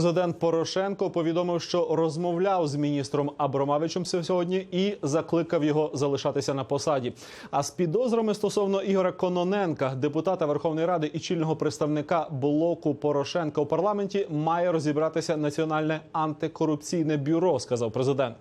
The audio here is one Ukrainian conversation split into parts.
Президент Порошенко повідомив, що розмовляв з міністром Абромавичем сьогодні і закликав його залишатися на посаді. А з підозрами стосовно Ігоря Кононенка, депутата Верховної Ради і чільного представника блоку Порошенка у парламенті, має розібратися Національне антикорупційне бюро, сказав президент.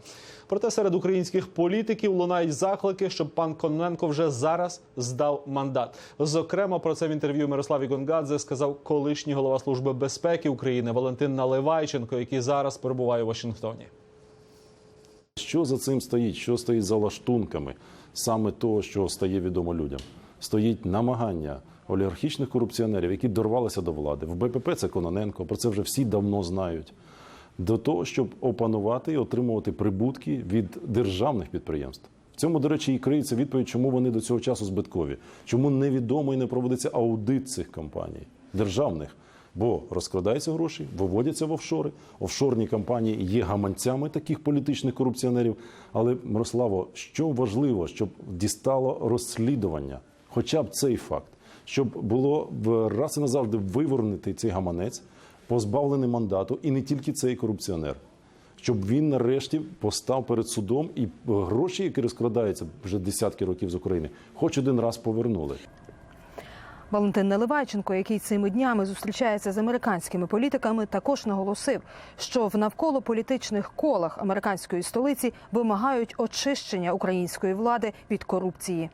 Проте серед українських політиків лунають заклики, щоб пан Кононенко вже зараз здав мандат. Зокрема, про це в інтерв'ю Мирославі Гонгадзе сказав колишній голова служби безпеки України Валентин Наливайченко, який зараз перебуває у Вашингтоні. Що за цим стоїть? Що стоїть за лаштунками саме того, що стає відомо людям? Стоїть намагання олігархічних корупціонерів, які дорвалися до влади. В БПП це Кононенко, про це вже всі давно знають. До того, щоб опанувати і отримувати прибутки від державних підприємств. В цьому, до речі, і криється відповідь, чому вони до цього часу збиткові, чому невідомо і не проводиться аудит цих компаній державних. Бо розкрадаються гроші, виводяться в офшори. Офшорні компанії є гаманцями таких політичних корупціонерів. Але Мирославо, що важливо, щоб дістало розслідування, хоча б цей факт, щоб було в- раз і назавжди вивернути цей гаманець, позбавлений мандату, і не тільки цей корупціонер. Щоб він нарешті постав перед судом і гроші, які розкрадаються вже десятки років з України, хоч один раз повернули. Валентин Наливайченко, який цими днями зустрічається з американськими політиками, також наголосив, що в навколополітичних колах американської столиці вимагають очищення української влади від корупції.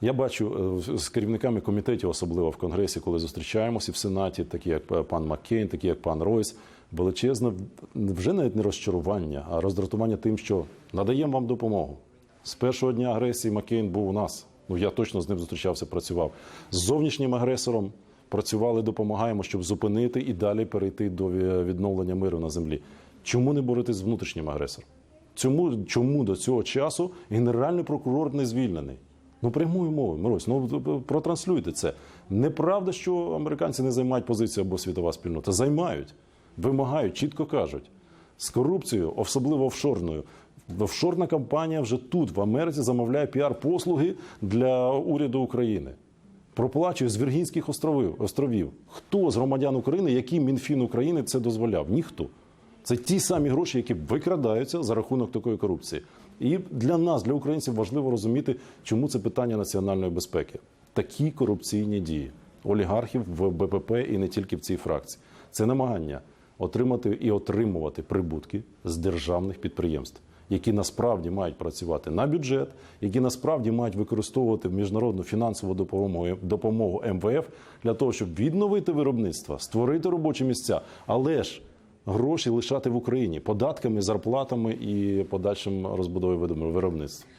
Я бачу е, з керівниками комітетів, особливо в Конгресі, коли зустрічаємося в Сенаті, такі як е, пан Маккейн, такі як пан Ройс, величезне вже навіть не розчарування, а роздратування тим, що надаємо вам допомогу. З першого дня агресії Маккейн був у нас. Ну я точно з ним зустрічався, працював з зовнішнім агресором. Працювали, допомагаємо, щоб зупинити і далі перейти до відновлення миру на землі. Чому не боротись з внутрішнім агресором? Чому, чому до цього часу генеральний прокурор не звільнений? Ну, прямою мовою, Мирусь, ну протранслюйте це. Неправда, що американці не займають позицію або світова спільнота. Займають, вимагають, чітко кажуть. З корупцією, особливо офшорною. Офшорна компанія вже тут, в Америці, замовляє піар-послуги для уряду України. Проплачує з Віргінських островів, островів. Хто з громадян України, який Мінфін України це дозволяв? Ніхто. Це ті самі гроші, які викрадаються за рахунок такої корупції. І для нас, для українців, важливо розуміти, чому це питання національної безпеки. Такі корупційні дії олігархів в БПП і не тільки в цій фракції. Це намагання отримати і отримувати прибутки з державних підприємств, які насправді мають працювати на бюджет, які насправді мають використовувати міжнародну фінансову допомогу, допомогу МВФ для того, щоб відновити виробництво, створити робочі місця, але ж гроші лишати в Україні податками, зарплатами і подальшим розбудовою виробництва.